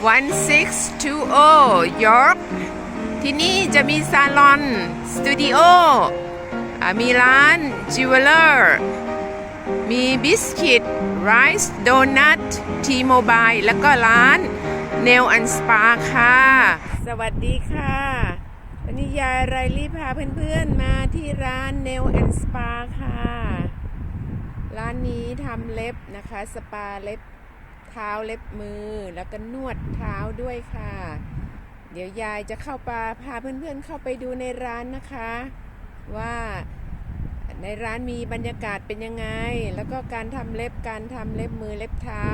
1620 York ที่นี่จะมีซาลอน สตูดิโอ มีร้านจิวเวลเลอร์มีบิสกิตไรซ์โดนัททีโมบายแล้วก็ร้านเนลอันสปาค่ะ สวัสดีค่ะ วันนี้ยายไรลี่พาเพื่อนๆมาที่ร้านเนลอันสปาค่ะ ร้านนี้ทำเล็บนะคะ สปาเล็บ เท้าเล็บมือแล้วก็นวดเท้าด้วยค่ะ เดี๋ยวยายจะเข้าไปพาเพื่อนๆเข้าไปดูในร้านนะคะ ว่าในร้านมีบรรยากาศเป็นยังไง แล้วก็การทำเล็บการทำเล็บมือเล็บเท้า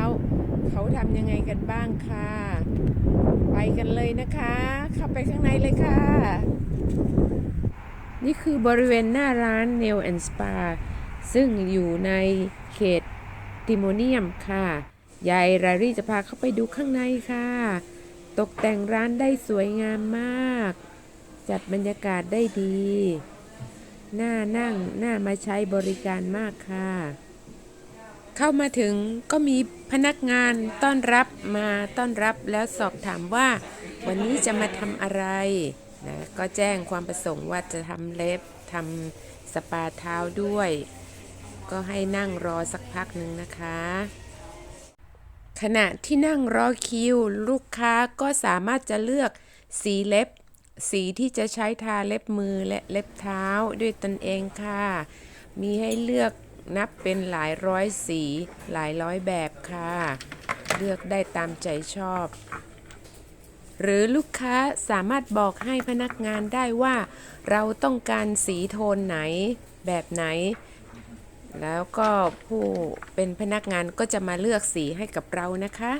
เขาทำยังไงกันบ้างค่ะ ไปกันเลยนะคะ เข้าไปข้างในเลยค่ะ นี่คือบริเวณหน้าร้าน Nail and Spa ซึ่งอยู่ในเขตติโมเนียมค่ะ ยายรารี่จะพาเข้าไปดูข้างในค่ะ ตกแต่งร้านได้สวยงามมาก จัดบรรยากาศได้ดี น่านั่ง น่ามาใช้บริการมากค่ะ เข้ามาถึงก็มีพนักงานต้อนรับมาต้อนรับแล้วสอบถามว่า วันนี้จะมาทำอะไรนะก็แจ้งความประสงค์ว่าจะทำเล็บทำสปาเท้าด้วย ก็ให้นั่งรอสักพักหนึ่งนะคะ ขณะที่นั่งรอคิว ลูกค้าก็สามารถจะเลือกสีเล็บ สีที่จะใช้ทาเล็บมือและเล็บเท้าด้วยตนเองค่ะ มีให้เลือกนับเป็นหลายร้อยสีหลายร้อยแบบค่ะ เลือกได้ตามใจชอบ หรือลูกค้าสามารถบอกให้พนักงานได้ว่า เราต้องการสีโทนไหน แบบไหน แล้วก็ผู้เป็นพนักงานก็จะมาเลือกสีให้กับเรานะคะ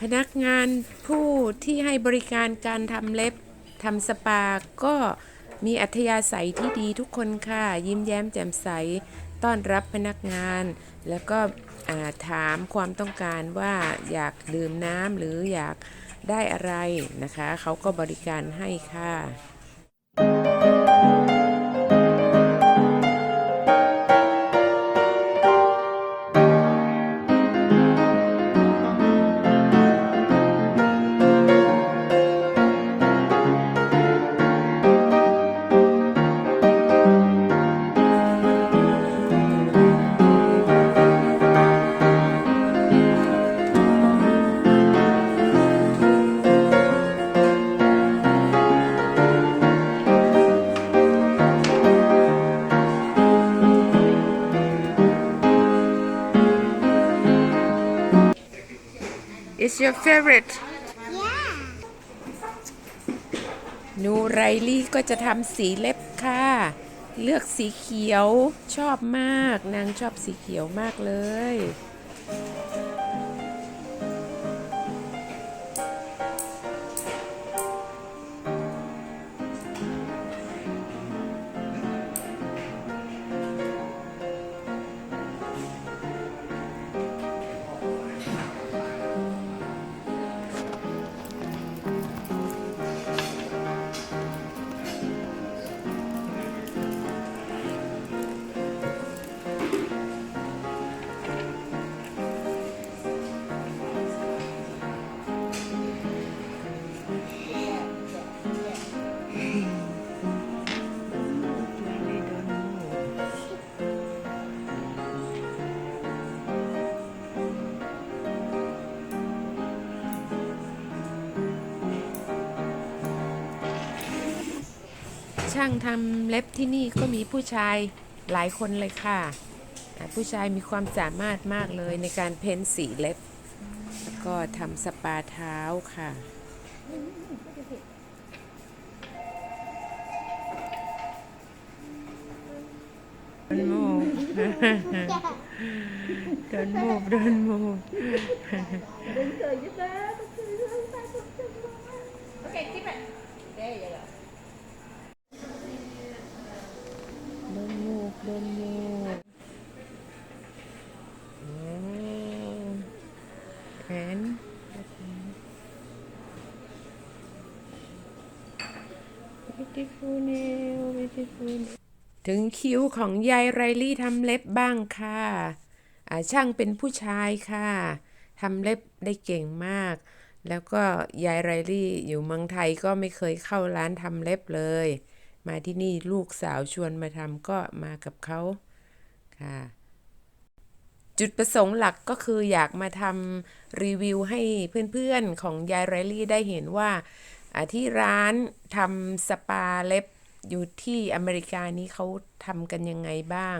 พนักงานผู้ที่ให้บริการการทำเล็บทำสปาก็มีอัธยาศัยที่ดีทุกคนค่ะ ยิ้มแย้มแจ่มใสต้อนรับพนักงาน แล้วก็ถามความต้องการว่าอยากดื่มน้ำหรืออยากได้อะไรนะคะ เขาก็บริการให้ค่ะ your favorite หนูไรลี่ก็จะทำสีเล็บค่ะ เลือกสีเขียวชอบมาก นางชอบสีเขียวมากเลย ช่างทำเล็บที่นี่ก็มีผู้ชายหลายคนเลยค่ะ ผู้ชายมีความสามารถมากเลยในการเพ้นสีเล็บ แล้วก็ทำสปาเท้าค่ะโดนมูฟโดนมูฟโดนมูฟ Đừng cười giúp đó, đừng ง Don't move. Don't move, don't move. Don't move, don't move. Oh. And beautiful nail, beautiful nail. ถึงคิวของยายไรลี่ทำเล็บบ้างค่ะ ช่างเป็นผู้ชายค่ะ ทำเล็บได้เก่งมาก แล้วก็ยายไรลี่อยู่เมืองไทยก็ไม่เคยเข้าร้านทำเล็บเลย มาที่นี่ลูกสาวชวนมาทำก็มากับเขาค่ะ จุดประสงค์หลักก็คืออยากมาทำรีวิวให้เพื่อนๆของยายไรลี่ได้เห็นว่าที่ร้านทำสปาเล็บอยู่ที่อเมริกานี้เขาทำกันยังไงบ้าง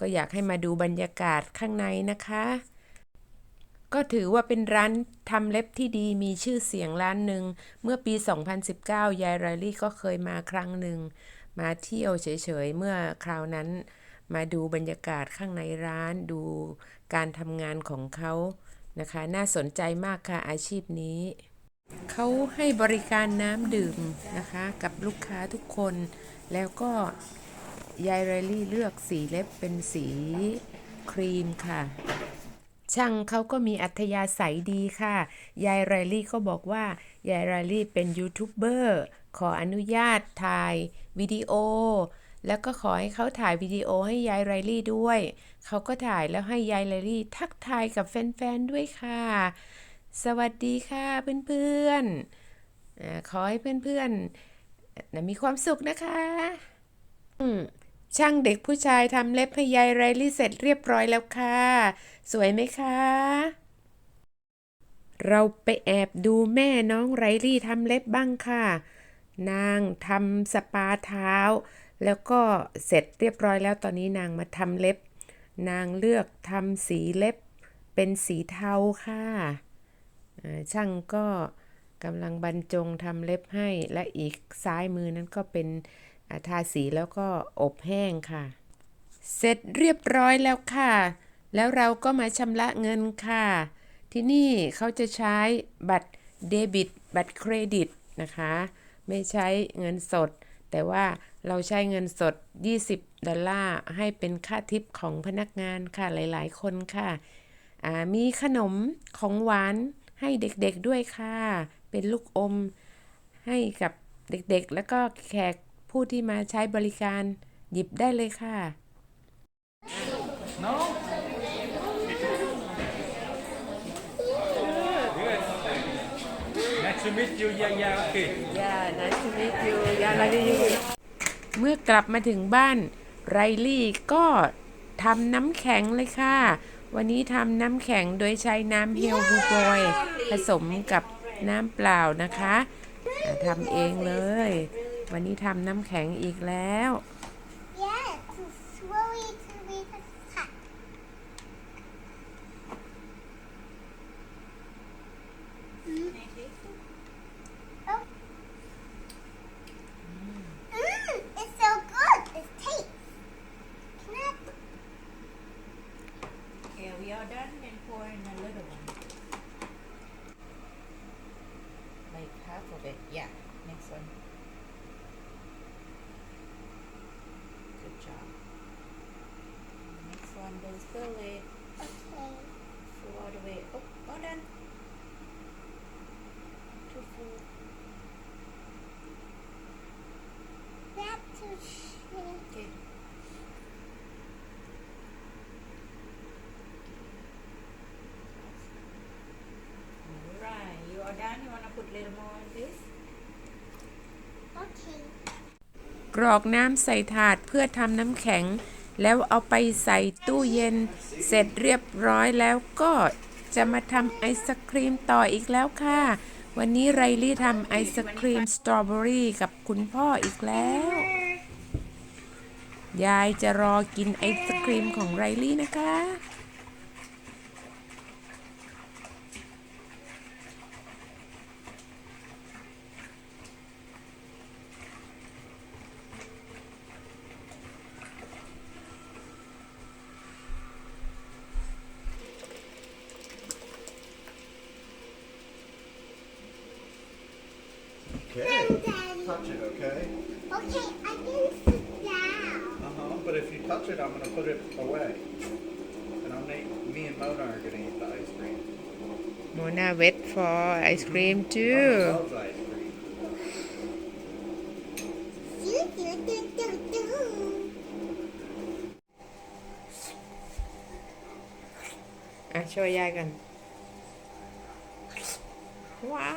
ก็อยากให้มาดูบรรยากาศข้างในนะคะ ก็ถือว่าเป็นร้านทำเล็บที่ดีมีชื่อเสียงร้านหนึ่ง เมื่อปี 2019 ยายไรลี่ก็เคยมาครั้งหนึ่ง มาเที่ยวเฉยๆ เมื่อคราวนั้นมาดูบรรยากาศข้างในร้านดูการทำงานของเขานะคะ น่าสนใจมากค่ะอาชีพนี้ เขาให้บริการน้ำดื่มนะคะ กับลูกค้าทุกคน แล้วก็ยายไรลี่เลือกสีเล็บเป็นสีครีมค่ะ ช่างเขาก็มีอัธยาศัยดีค่ะ ยายไรลี่ก็บอกว่า ยายไรลี่เป็นยูทูบเบอร์ขออนุญาตถ่ายวิดีโอ แล้วก็ขอให้เขาถ่ายวิดีโอให้ยายไรลี่ด้วย เขาก็ถ่ายแล้วให้ยายไรลี่ทักทายกับแฟนๆด้วยค่ะ สวัสดีค่ะเพื่อนๆขอให้เพื่อนๆมีความสุขนะคะ อืม ช่างเด็กผู้ชายทำเล็บให้ยายไรลี่เสร็จเรียบร้อยแล้วค่ะ สวยไหมคะ เราไปแอบดูแม่น้องไรลี่ทำเล็บบ้างค่ะ นางทำสปาเท้า แล้วก็เสร็จเรียบร้อยแล้วตอนนี้นางมาทำเล็บ นางเลือกทำสีเล็บ เป็นสีเทาค่ะช่างก็กำลังบรรจงทำเล็บให้และอีกซ้ายมือนั้นก็เป็น ทาสีแล้วก็อบแห้งค่ะ เสร็จเรียบร้อยแล้วค่ะ แล้วเราก็มาชำระเงินค่ะ ที่นี่เขาจะใช้บัตรเดบิต บัตรเครดิตนะคะ ไม่ใช้เงินสด แต่ว่าเราใช้เงินสด 20 ดอลลาร์ให้เป็นค่าทิปของพนักงานค่ะหลาย ๆ คนค่ะอ่ามีขนมของหวานให้เด็กๆด้วยค่ะ เป็นลูกอมให้กับเด็กๆ แล้วก็แขก ผู้ที่มาใช้บริการหยิบได้เลยค่ะ No? Good. Nice to meet you. Yeah, yeah, okay. Yeah nice to meet you ยาไรลี่เมื่อกลับมาถึงบ้านไรลี่ก็ทำน้ำแข็งเลยค่ะ วันนี้ทำน้ำแข็งโดยใช้น้ำเฮลบูบอยผสมกับน้ำเปล่านะคะอ่าทำเองเลย วันนี้ทำน้ำแข็งอีกแล้ว Yeah, to slowly to be the cut. Oh. Mm, it's so good. It tastes. Can I? Yeah, we are done and pour in a little one. Like half of it. Yeah, next one. Next one, don't spill it. Okay. Full all the way. Oh, all done. Too full. Not too sweet. Okay. Alright, you are done. You wanna put a little more on this? Okay. กรอกน้ำใส่ถาดเพื่อทำน้ำแข็ง แล้วเอาไปใส่ตู้เย็น เสร็จเรียบร้อยแล้วก็จะมาทำไอศครีมต่ออีกแล้วค่ะ วันนี้ไรลี่ทำไอศครีมสตรอเบอรี่กับคุณพ่ออีกแล้ว ยายจะรอกินไอศครีมของไรลี่นะคะ Touch it, okay? Okay, I can sit down. Uh-huh. But if you touch it, I'm gonna put it away. And I'm gonna, me and Mona are gonna eat the ice cream. โมนาเวท for ไอศครีม Mona too loves ice cream. Do, do, do, do, do. อ่ะช่วยยายกัน ว้า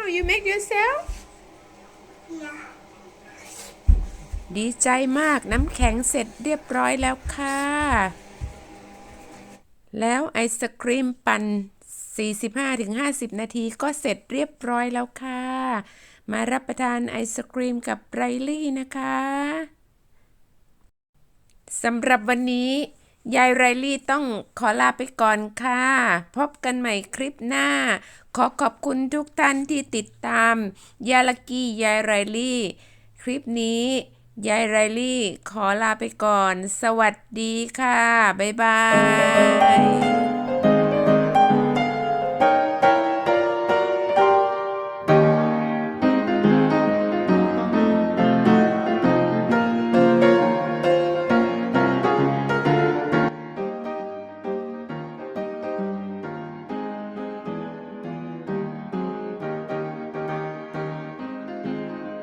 ว you make yourself Yeah. ดีใจมากน้ำแข็งเสร็จเรียบร้อยแล้วค่ะ แล้วไอศครีมปั่น 45-50 นาทีก็เสร็จเรียบร้อยแล้วค่ะ มารับประทานไอศครีมกับไรลี่นะคะสำหรับวันนี้ ยายไรลี่ต้องขอลาไปก่อนค่ะ พบกันใหม่คลิปหน้า ขอขอบคุณทุกท่านที่ติดตาม ยาลกี้ยายไรลี่ คลิปนี้ ยายไรลี่ขอลาไปก่อน สวัสดีค่ะ บ๊ายบาย